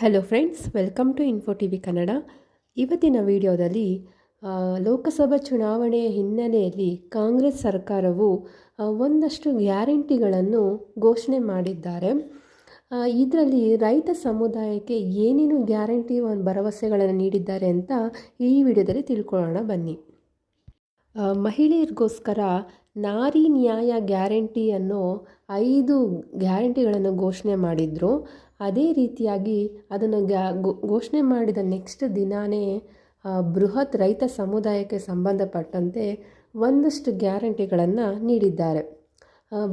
Hello friends welcome to info T V Kannada ಇವತ್ತಿನ ವಿಡಿಯೋದಲ್ಲಿ ಲೋಕಸಭಾ ಚುನಾವಣೆಯ ಹಿನ್ನೆಲೆಯಲ್ಲಿ ಕಾಂಗ್ರೆಸ್ ಸರ್ಕಾರವು ಒಂದಷ್ಟು ಗ್ಯಾರಂಟಿಗಳನ್ನು ಘೋಷಣೆ ಮಾಡಿದ್ದಾರೆ. ಇದರಲ್ಲಿ ರೈತ ಸಮುದಾಯಕ್ಕೆ ಏನೇನು ಗ್ಯಾರಂಟಿ ಒಂದು ಭರವಸೆಗಳನ್ನು ನೀಡಿದ್ದಾರೆ ಅಂತ ಈ ವಿಡಿಯೋದಲ್ಲಿ ತಿಳ್ಕೊಳ್ಳೋಣ, ಬನ್ನಿ. ಮಹಿಳೆಯರಿಗೋಸ್ಕರ ನಾರಿ ನ್ಯಾಯ ಗ್ಯಾರಂಟಿ ಅನ್ನೋ ಐದು ಗ್ಯಾರಂಟಿಗಳನ್ನು ಘೋಷಣೆ ಮಾಡಿದರು. ಅದೇ ರೀತಿಯಾಗಿ ಅದನ್ನು ಘೋಷಣೆ ಮಾಡಿದ ನೆಕ್ಸ್ಟ್ ದಿನಾನೇ ಬೃಹತ್ ರೈತ ಸಮುದಾಯಕ್ಕೆ ಸಂಬಂಧಪಟ್ಟಂತೆ ಒಂದಷ್ಟು ಗ್ಯಾರಂಟಿಗಳನ್ನು ನೀಡಿದ್ದಾರೆ.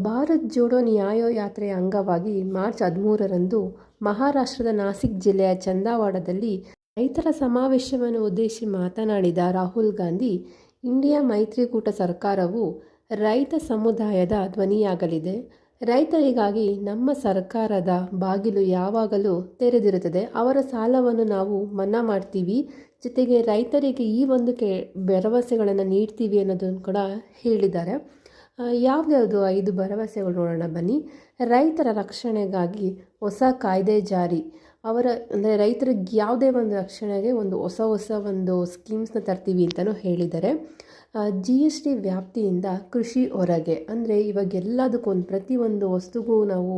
ಭಾರತ್ ಜೋಡೋ ನ್ಯಾಯೋ ಯಾತ್ರೆಯ ಅಂಗವಾಗಿ ಮಾರ್ಚ್ ಹದಿಮೂರರಂದು ಮಹಾರಾಷ್ಟ್ರದ ನಾಸಿಕ್ ಜಿಲ್ಲೆಯ ಚಂದಾವಾಡದಲ್ಲಿ ರೈತರ ಸಮಾವೇಶವನ್ನು ಉದ್ದೇಶಿ ಮಾತನಾಡಿದ ರಾಹುಲ್ ಗಾಂಧಿ, ಇಂಡಿಯಾ ಮೈತ್ರಿಕೂಟ ಸರ್ಕಾರವು ರೈತ ಸಮುದಾಯದ ಧ್ವನಿಯಾಗಲಿದೆ. ರೈತರಿಗಾಗಿ ನಮ್ಮ ಸರ್ಕಾರದ ಬಾಗಿಲು ಯಾವಾಗಲೂ ತೆರೆದಿರುತ್ತದೆ. ಅವರ ಸಾಲವನ್ನು ನಾವು ಮನ್ನಾ ಮಾಡ್ತೀವಿ. ಜೊತೆಗೆ ರೈತರಿಗೆ ಈ ಒಂದು ಕೆ, ಭರವಸೆಗಳನ್ನು ನೀಡ್ತೀವಿ ಅನ್ನೋದನ್ನು ಕೂಡ ಹೇಳಿದ್ದಾರೆ. ಯಾವ್ದ್ಯಾವುದು ಐದು ಭರವಸೆಗಳು ನೋಡೋಣ ಬನ್ನಿ. ರೈತರ ರಕ್ಷಣೆಗಾಗಿ ಹೊಸ ಕಾಯ್ದೆ ಜಾರಿ. ಅವರ, ಅಂದರೆ ರೈತರಿಗೆ ಯಾವುದೇ ಒಂದು ರಕ್ಷಣೆಗೆ ಒಂದು ಹೊಸ ಹೊಸ ಒಂದು ಸ್ಕೀಮ್ಸ್ನ ತರ್ತೀವಿ ಅಂತಲೂ ಹೇಳಿದ್ದಾರೆ. ಜಿ ಎಸ್ ಟಿ ವ್ಯಾಪ್ತಿಯಿಂದ ಕೃಷಿ ಹೊರಗೆ, ಅಂದರೆ ಇವಾಗ ಎಲ್ಲದಕ್ಕೂ ಒಂದು ಪ್ರತಿಯೊಂದು ವಸ್ತುಗೂ ನಾವು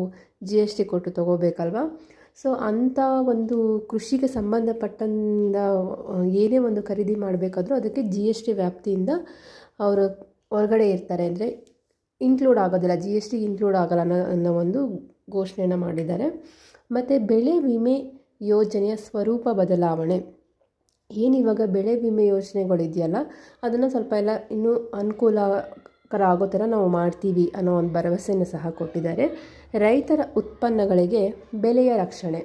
ಜಿ ಎಸ್ ಟಿ ಕೊಟ್ಟು ತೊಗೋಬೇಕಲ್ವಾ? ಸೊ ಅಂಥ ಒಂದು ಕೃಷಿಗೆ ಸಂಬಂಧಪಟ್ಟಂದ, ಏನೇ ಒಂದು ಖರೀದಿ ಮಾಡಬೇಕಾದ್ರೂ ಅದಕ್ಕೆ ಜಿ ಎಸ್ ಟಿ ವ್ಯಾಪ್ತಿಯಿಂದ ಅವರು ಹೊರಗಡೆ ಇರ್ತಾರೆ. ಅಂದರೆ ಇನ್ಕ್ಲೂಡ್ ಆಗೋದಿಲ್ಲ ಜಿ ಎಸ್ ಟಿ ಇನ್ಕ್ಲೂಡ್ ಆಗಲ್ಲ ಅನ್ನೋ ಅನ್ನೋ ಒಂದು ಘೋಷಣೆಯನ್ನು ಮಾಡಿದ್ದಾರೆ. ಮತ್ತು ಬೆಳೆ ವಿಮೆ ಯೋಜನೆಯ ಸ್ವರೂಪ ಬದಲಾವಣೆ. ಏನು ಇವಾಗ ಬೆಳೆ ವಿಮೆ ಯೋಜನೆಗಳಿದೆಯಲ್ಲ, ಅದನ್ನು ಸ್ವಲ್ಪ ಎಲ್ಲ ಇನ್ನೂ ಅನುಕೂಲಕರ ಆಗೋ ಥರ ನಾವು ಮಾಡ್ತೀವಿ ಅನ್ನೋ ಒಂದು ಭರವಸೆಯನ್ನು ಸಹ ಕೊಟ್ಟಿದ್ದಾರೆ. ರೈತರ ಉತ್ಪನ್ನಗಳಿಗೆ ಬೆಲೆಯ ರಕ್ಷಣೆ.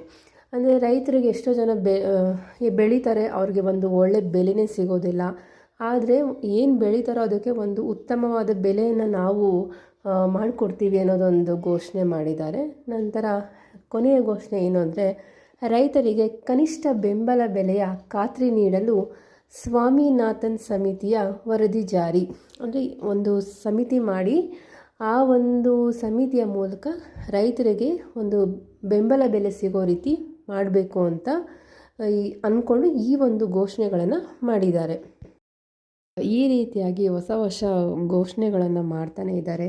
ಅಂದರೆ ರೈತರಿಗೆ ಎಷ್ಟೋ ಜನ ಬೆ ಬೆಳೀತಾರೆ, ಅವ್ರಿಗೆ ಒಂದು ಒಳ್ಳೆ ಬೆಲೆನೇ ಸಿಗೋದಿಲ್ಲ. ಆದರೆ ಏನು ಬೆಳೀತಾರೋ ಅದಕ್ಕೆ ಒಂದು ಉತ್ತಮವಾದ ಬೆಲೆಯನ್ನು ನಾವು ಮಾಡಿಕೊಡ್ತೀವಿ ಅನ್ನೋದೊಂದು ಘೋಷಣೆ ಮಾಡಿದ್ದಾರೆ. ನಂತರ ಕೊನೆಯ ಘೋಷಣೆ ಏನು ಅಂದರೆ, ರೈತರಿಗೆ ಕನಿಷ್ಠ ಬೆಂಬಲ ಬೆಲೆಯ ಖಾತ್ರಿ ನೀಡಲು ಸ್ವಾಮಿನಾಥನ್ ಸಮಿತಿಯ ವರದಿ ಜಾರಿ. ಅಂದರೆ ಒಂದು ಸಮಿತಿ ಮಾಡಿ, ಆ ಒಂದು ಸಮಿತಿಯ ಮೂಲಕ ರೈತರಿಗೆ ಒಂದು ಬೆಂಬಲ ಬೆಲೆ ಸಿಗೋ ರೀತಿ ಮಾಡಬೇಕು ಅಂತ ಈ ಅಂದ್ಕೊಂಡು ಈ ಒಂದು ಘೋಷಣೆಗಳನ್ನು ಮಾಡಿದ್ದಾರೆ. ಈ ರೀತಿಯಾಗಿ ಹೊಸ ಹೊಸ ಘೋಷಣೆಗಳನ್ನು ಮಾಡ್ತಾನೆ ಇದ್ದಾರೆ.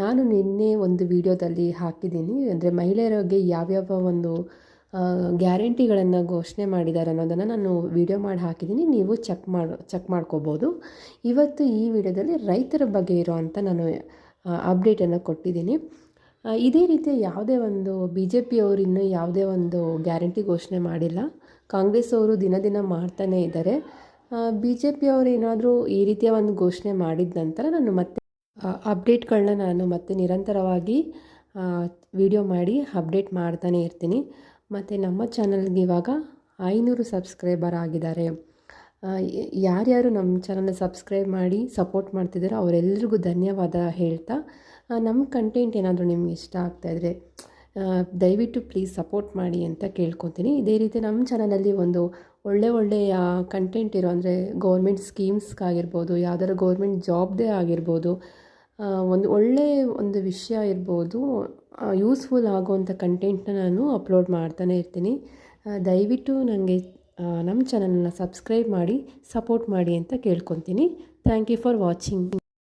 ನಾನು ನಿನ್ನೆ ಒಂದು ವಿಡಿಯೋದಲ್ಲಿ ಹಾಕಿದ್ದೀನಿ. ಅಂದರೆ ಮಹಿಳೆಯರಿಗೆ ಯಾವ್ಯಾವ ಒಂದು ಗ್ಯಾರಂಟಿಗಳನ್ನು ಘೋಷಣೆ ಮಾಡಿದ್ದಾರೆ ಅನ್ನೋದನ್ನು ನಾನು ವಿಡಿಯೋ ಮಾಡಿ ಹಾಕಿದ್ದೀನಿ. ನೀವು ಚೆಕ್ ಮಾಡಿ, ಚೆಕ್ ಮಾಡ್ಕೋಬೋದು. ಇವತ್ತು ಈ ವಿಡಿಯೋದಲ್ಲಿ ರೈತರ ಬಗ್ಗೆ ಇರೋವಂಥ ನಾನು ಅಪ್ಡೇಟನ್ನು ಕೊಟ್ಟಿದ್ದೀನಿ. ಇದೇ ರೀತಿಯ ಯಾವುದೇ ಒಂದು ಬಿ ಜೆ ಪಿಯವರು ಇನ್ನೂ ಯಾವುದೇ ಒಂದು ಗ್ಯಾರಂಟಿ ಘೋಷಣೆ ಮಾಡಿಲ್ಲ. ಕಾಂಗ್ರೆಸ್ ಅವರು ದಿನ ದಿನ ಮಾಡ್ತಾನೇ ಇದ್ದಾರೆ. ಬಿ ಜೆ ಪಿಯವರು ಏನಾದರೂ ಈ ರೀತಿಯ ಒಂದು ಘೋಷಣೆ ಮಾಡಿದ ನಂತರ ನಾನು ಮತ್ತೆ ಅಪ್ಡೇಟ್ಗಳನ್ನ ನಾನು ಮತ್ತೆ ನಿರಂತರವಾಗಿ ವಿಡಿಯೋ ಮಾಡಿ ಅಪ್ಡೇಟ್ ಮಾಡ್ತಾನೆ ಇರ್ತೀನಿ. ಮತ್ತು ನಮ್ಮ ಚಾನಲ್ಗೆ ಇವಾಗ ಐನೂರು ಸಬ್ಸ್ಕ್ರೈಬರ್ ಆಗಿದ್ದಾರೆ. ಯಾರ್ಯಾರು ನಮ್ಮ ಚಾನಲ್ನ ಸಬ್ಸ್ಕ್ರೈಬ್ ಮಾಡಿ ಸಪೋರ್ಟ್ ಮಾಡ್ತಿದ್ದಾರೋ ಅವರೆಲ್ಲರಿಗೂ ಧನ್ಯವಾದ ಹೇಳ್ತಾ ನಮ್ಮ ಕಂಟೆಂಟ್ ಏನಾದರೂ ನಿಮ್ಗೆ ಇಷ್ಟ ಆಗ್ತಾಯಿದ್ರೆ ದಯವಿಟ್ಟು ಪ್ಲೀಸ್ ಸಪೋರ್ಟ್ ಮಾಡಿ ಅಂತ ಕೇಳ್ಕೊತೀನಿ. ಇದೇ ರೀತಿ ನಮ್ಮ ಚಾನಲಲ್ಲಿ ಒಂದು ಒಳ್ಳೆ ಒಳ್ಳೆಯ ಕಂಟೆಂಟ್ ಇರೋ, ಅಂದರೆ ಗೌರ್ಮೆಂಟ್ ಸ್ಕೀಮ್ಸ್ಗಾಗಿರ್ಬೋದು ಯಾವ್ದಾದ್ರು ಗೌರ್ಮೆಂಟ್ ಜಾಬ್ದೇ ಆಗಿರ್ಬೋದು ಒಂದು ಒಳ್ಳೆ ಒಂದು ವಿಷಯ ಇರ್ಬೋದು ಯೂಸ್ಫುಲ್ ಆಗೋವಂಥ ಕಂಟೆಂಟ್ನ ನಾನು ಅಪ್ಲೋಡ್ ಮಾಡ್ತಾನೆ ಇರ್ತೀನಿ. ದಯವಿಟ್ಟು ನನಗೆ ನಮ್ಮ ಚಾನಲನ್ನ ಸಬ್ಸ್ಕ್ರೈಬ್ ಮಾಡಿ ಸಪೋರ್ಟ್ ಮಾಡಿ ಅಂತ ಕೇಳ್ಕೊತೀನಿ. Thank you for watching